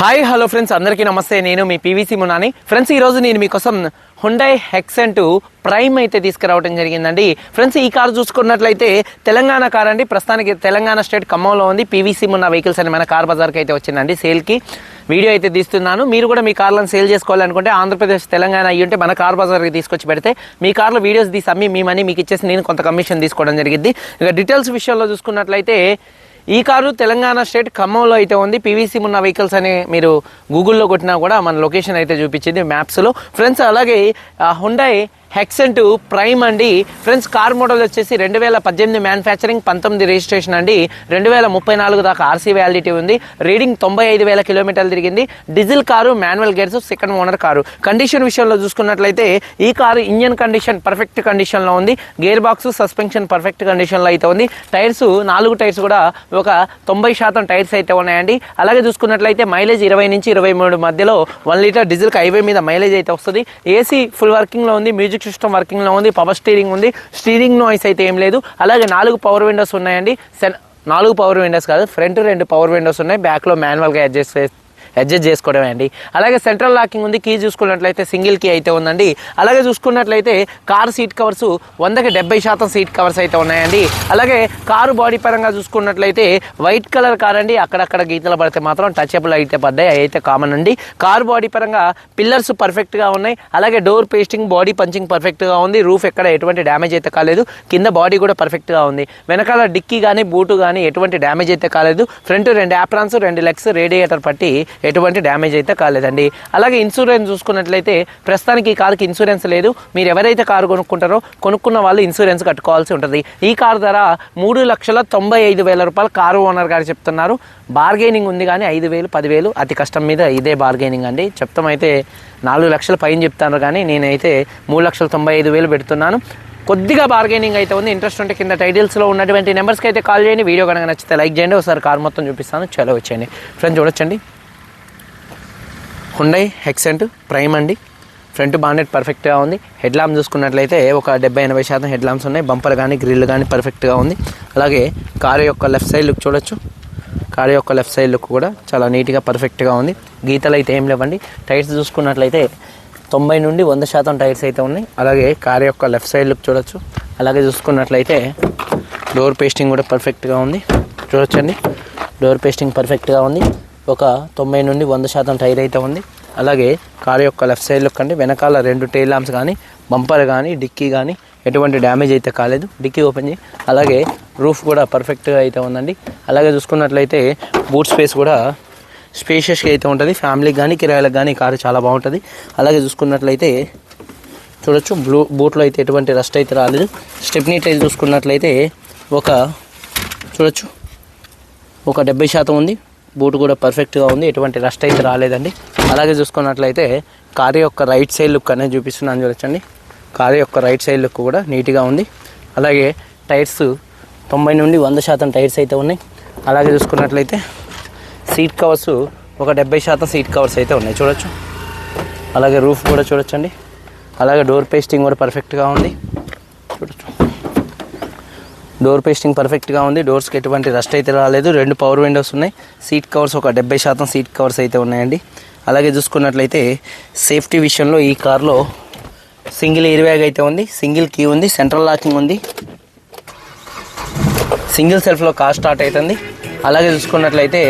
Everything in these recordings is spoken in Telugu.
Hi hello friends. అందరికీ నమస్తే. నేను మీ పీవీసీ మునాని. ఫ్రెండ్స్ ఈరోజు నేను మీకోసం హుండై హెక్సెంట్ ప్రైమ్ అయితే తీసుకురావడం జరిగిందండి. ఫ్రెండ్స్ ఈ కారు చూసుకున్నట్లయితే తెలంగాణ కార్ అండి. ప్రస్తుతానికి తెలంగాణ స్టేట్ ఖమ్మంలో ఉంది. పీవీసీ మున్న వెహికల్స్ అని మన కార్ బజార్కి అయితే వచ్చిందండి సేల్కి. వీడియో అయితే తీస్తున్నాను. మీరు కూడా మీ కార్లను సేల్ చేసుకోవాలనుకుంటే ఆంధ్రప్రదేశ్ తెలంగాణ అయ్యి ఉంటే మన కార్ బజార్కి తీసుకొచ్చి పెడితే మీ కార్లో వీడియోస్ తీసి అమ్మి మీ మనీ మీకు ఇచ్చేసి నేను కొంత కమిషన్ తీసుకోవడం జరిగింది. ఇక డీటెయిల్స్ విషయంలో చూసుకున్నట్లయితే ఈ కారు తెలంగాణ స్టేట్ ఖమ్మంలో అయితే ఉంది. పీవీసీ ఉన్న వెహికల్స్ అని మీరు గూగుల్లో కొట్టినా కూడా మన లొకేషన్ అయితే చూపించింది మ్యాప్స్లో ఫ్రెండ్స్ అలాగే హుండాయ్ హెక్సెంట్ ప్రైమ్ అండి. ఫ్రెండ్స్ కార్ మోడల్ వచ్చేసి రెండు వేల పద్దెనిమిది మ్యానుఫ్యాక్చరింగ్ పంతొమ్మిది రిజిస్ట్రేషన్ అండి. రెండు వేల ముప్పై నాలుగు దాకా ఆర్సీ వ్యాలిడిటీ ఉంది. రీడింగ్ తొంభై ఐదు వేల కిలోమీటర్లు తిరిగింది. Diesel car manual gears second owner car. Condition విషయంలో చూసుకున్నట్లయితే ఈ కారు ఇంజన్ కండిషన్ పర్ఫెక్ట్ కండిషన్లో ఉంది. గేర్ బాక్స్ సస్పెన్షన్ పర్ఫెక్ట్ కండిషన్లో అయితే ఉంది. టైర్స్ నాలుగు టైర్స్ కూడా ఒక తొంభై శాతం టైర్స్ అయితే ఉన్నాయండి. అలాగే చూసుకున్నట్లయితే మైలేజ్ ఇరవై నుంచి ఇరవై మూడు మధ్యలో వన్ లీటర్ డీజిల్ హైవే మీద మైలేజ్ అయితే వస్తుంది. ఏసీ ఫుల్ వర్కింగ్లో ఉంది. మ్యూజిక్ సిస్టమ్ వర్కింగ్లో ఉంది పవర్ స్టీరింగ్ ఉంది. స్టీరింగ్ నాయిస్ అయితే ఏం లేదు. అలాగే నాలుగు పవర్ విండోస్ ఉన్నాయండి. సెన్ నాలుగు పవర్ విండోస్ కాదు ఫ్రంట్ రెండు పవర్ విండోస్ ఉన్నాయి. బ్యాక్లో మాన్యువల్గా అడ్జస్ట్ చేసి అడ్జస్ట్ చేసుకోవడమే అండి. అలాగే సెంట్రల్ లాకింగ్ ఉంది కీ చూసుకున్నట్లయితే సింగిల్ కీ అయితే ఉందండి. అలాగే చూసుకున్నట్లయితే కార్ సీట్ కవర్స్ వందకి డెబ్బై శాతం సీట్ కవర్స్ అయితే ఉన్నాయండి. అలాగే కారు బాడీ పరంగా చూసుకున్నట్లయితే వైట్ కలర్ కార్ అండి. అక్కడక్కడ గీతలు పడితే మాత్రం టచబుల్ అయితే పడ్డాయి అయితే కామన్ అండి. కారు బాడీ పరంగా పిల్లర్స్ పర్ఫెక్ట్గా ఉన్నాయి. అలాగే డోర్ పేస్టింగ్ బాడీ పంచింగ్ పర్ఫెక్ట్గా ఉంది. రూఫ్ ఎక్కడ ఎటువంటి డ్యామేజ్ అయితే కాలేదు. కింద బాడీ కూడా పర్ఫెక్ట్గా ఉంది. వెనకాల డిక్కీ కానీ బూటు కానీ ఎటువంటి డ్యామేజ్ అయితే కాలేదు. ఫ్రంట్ రెండు యాప్రాన్స్ రెండు లెగ్స్ రేడియేటర్ పట్టి ఎటువంటి డ్యామేజ్ అయితే కాలేదండి. అలాగే ఇన్సూరెన్స్ చూసుకున్నట్లయితే ప్రస్తుతానికి ఈ కార్కి ఇన్సూరెన్స్ లేదు. మీరు ఎవరైతే కారు కొనుక్కుంటారో కొనుక్కున్న వాళ్ళు ఇన్సూరెన్స్ కట్టుకోవాల్సి ఉంటుంది. ఈ కారు ధర మూడు లక్షల తొంభై ఐదు వేల రూపాయలు కారు ఓనర్ గారు చెప్తున్నారు. బార్గెనింగ్ ఉంది కానీ ఐదు వేలు పదివేలు అతి కష్టం మీద ఇదే బార్గెనింగ్ అండి. చెప్తామైతే నాలుగు లక్షల పైన చెప్తాను కానీ నేనైతే మూడు లక్షల తొంభై ఐదు వేలు పెడుతున్నాను. కొద్దిగా బార్గెనింగ్ అయితే ఉంది. ఇంట్రెస్ట్ ఉంటే కింద టైటిల్స్లో ఉన్నటువంటి నెంబర్స్కి అయితే కాల్ చేయండి. వీడియో కనుక నచ్చితే లైక్ చేయండి. ఒకసారి కార్ మొత్తం చూపిస్తాను. చలో వచ్చేయండి. ఫ్రెండ్స్ చూడొచ్చండి. హుండై హెక్సెంట్ ప్రైమ్ అండి. ఫ్రంట్ బాండెట్ పర్ఫెక్ట్గా ఉంది. హెడ్ ల్యాంప్ చూసుకున్నట్లయితే ఒక డెబ్బై ఎనభై శాతం హెడ్ ల్యాంప్స్ ఉన్నాయి. బంపర్ కానీ గ్రిల్ కానీ పర్ఫెక్ట్గా ఉంది. అలాగే కారు యొక్క లెఫ్ట్ సైడ్ లుక్ చూడొచ్చు. కారు యొక్క లెఫ్ట్ సైడ్ లుక్ కూడా చాలా నీట్గా పర్ఫెక్ట్గా ఉంది. గీతలు అయితే ఏం లేవండి. టైర్స్ చూసుకున్నట్లయితే తొంభై నుండి వంద శాతం టైర్స్ అయితే ఉన్నాయి. అలాగే కారు యొక్క లెఫ్ట్ సైడ్ లుక్ చూడొచ్చు. అలాగే చూసుకున్నట్లయితే డోర్ పేస్టింగ్ కూడా పర్ఫెక్ట్గా ఉంది. చూడొచ్చండి. డోర్ పేస్టింగ్ పర్ఫెక్ట్గా ఉంది. ఒక తొంభై నుండి వంద శాతం టైర్ అయితే ఉంది. అలాగే కారు యొక్క లెఫ్ట్ సైడ్ లుక్ వెనకాల రెండు టైల్ లాంప్స్ కానీ బంపర్ కానీ డిక్కీ కానీ ఎటువంటి డ్యామేజ్ అయితే కాలేదు. డిక్కీ ఓపెన్ చేయి. అలాగే రూఫ్ కూడా పర్ఫెక్ట్గా అయితే ఉందండి. అలాగే చూసుకున్నట్లయితే బూట్ స్పేస్ కూడా స్పేషియస్గా అయితే ఉంటుంది. ఫ్యామిలీకి కానీ కిరాయిలకు కానీ కారు చాలా బాగుంటుంది. అలాగే చూసుకున్నట్లయితే చూడొచ్చు బ్లూ బూట్లో అయితే ఎటువంటి రస్ట్ అయితే రాలేదు. స్టెప్నీ టైల్ చూసుకున్నట్లయితే ఒక చూడొచ్చు ఒక డెబ్బై శాతం ఉంది. బూట్ కూడా పర్ఫెక్ట్గా ఉంది. ఎటువంటి రస్ట్ అయితే రాలేదండి. అలాగే చూసుకున్నట్లయితే కారు యొక్క రైట్ సైడ్ లుక్ అనేది చూపిస్తున్నాను చూడొచ్చండి కారు యొక్క రైట్ సైడ్ లుక్ కూడా నీట్గా ఉంది. అలాగే టైర్స్ తొంభై నుండి వంద శాతం టైర్స్ అయితే ఉన్నాయి. అలాగే చూసుకున్నట్లయితే సీట్ కవర్స్ ఒక డెబ్బై శాతం సీట్ కవర్స్ అయితే ఉన్నాయి. చూడొచ్చు. అలాగే రూఫ్ కూడా చూడొచ్చండి. అలాగే డోర్ పేస్టింగ్ కూడా పర్ఫెక్ట్గా ఉంది. డోర్ పేస్టింగ్ పర్ఫెక్ట్గా ఉంది. డోర్స్కి ఎటువంటి రస్ట్ అయితే రాలేదు. రెండు పవర్ విండోస్ ఉన్నాయి. సీట్ కవర్స్ ఒక డెబ్బై శాతం సీట్ కవర్స్ అయితే ఉన్నాయండి. అలాగే చూసుకున్నట్లయితే సేఫ్టీ విషయంలో ఈ కార్లో సింగిల్ ఎయిర్ బ్యాగ్ అయితే ఉంది. సింగిల్ కీ ఉంది. సెంట్రల్ లాకింగ్ ఉంది. సింగిల్ సెల్ఫ్లో కార్ స్టార్ట్ అవుతుంది. అలాగే చూసుకున్నట్లయితే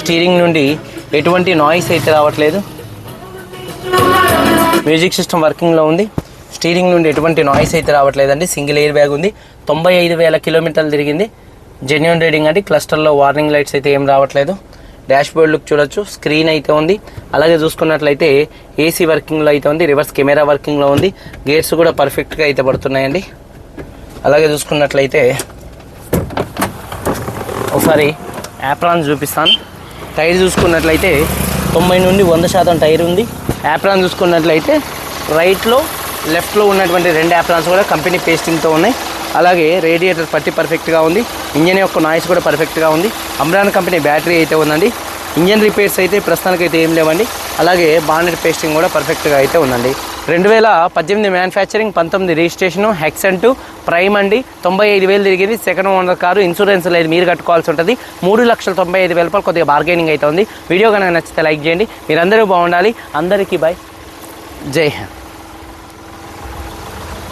స్టీరింగ్ నుండి ఎటువంటి నాయిస్ అయితే రావట్లేదు. మ్యూజిక్ సిస్టమ్ వర్కింగ్లో ఉంది. స్టీరింగ్ నుండి ఎటువంటి నాయిస్ అయితే రావట్లేదండి. సింగిల్ ఎయిర్ బ్యాగ్ ఉంది. తొంభై ఐదు వేల కిలోమీటర్లు తిరిగింది. జెన్యున్ రీడింగ్ అండి. క్లస్టర్లో వార్నింగ్ లైట్స్ అయితే ఏం రావట్లేదు. డాష్బోర్డ్ లుక్ చూడొచ్చు. స్క్రీన్ అయితే ఉంది. అలాగే చూసుకున్నట్లయితే ఏసీ వర్కింగ్లో అయితే ఉంది. రివర్స్ కెమెరా వర్కింగ్లో ఉంది. గేట్స్ కూడా పర్ఫెక్ట్గా అయితే పడుతున్నాయండి. అలాగే చూసుకున్నట్లయితే ఒకసారి యాప్రాన్ చూపిస్తాను. టైర్ చూసుకున్నట్లయితే తొంభై నుండి వంద శాతం టైర్ ఉంది. యాప్రాన్ చూసుకున్నట్లయితే రైట్లో లెఫ్ట్లో ఉన్నటువంటి రెండు యాప్రాన్స్ కూడా కంపెనీ పేస్టింగ్తో ఉన్నాయి. అలాగే రేడియేటర్ పట్టి పర్ఫెక్ట్గా ఉంది. ఇంజన్ యొక్క నాయిస్ కూడా పర్ఫెక్ట్గా ఉంది. అమ్రాన్ కంపెనీ బ్యాటరీ అయితే ఉందండి. ఇంజన్ రిపేర్స్ అయితే ప్రస్తుతానికి అయితే ఏం లేవండి. అలాగే బానెట్ పేస్టింగ్ కూడా పర్ఫెక్ట్గా అయితే ఉందండి. రెండు వేల పద్దెనిమిది మ్యానుఫ్యాక్చరింగ్ పంతొమ్మిది రిజిస్ట్రేషను హెక్సెంటు ప్రైమ్ అండి. తొంభై ఐదు వేలు తిరిగింది. సెకండ్ ఓనర్ కారు ఇన్సూరెన్స్ లేదు. మీరు కట్టుకోవాల్సి ఉంటుంది. మూడు లక్షల తొంభై ఐదు వేల రూపాయలు కొద్దిగా బార్గెనింగ్ అయితే ఉంది. వీడియో కనుక నచ్చితే లైక్ చేయండి. మీరందరూ బాగుండాలి. అందరికీ బాయ్ జై హింద్.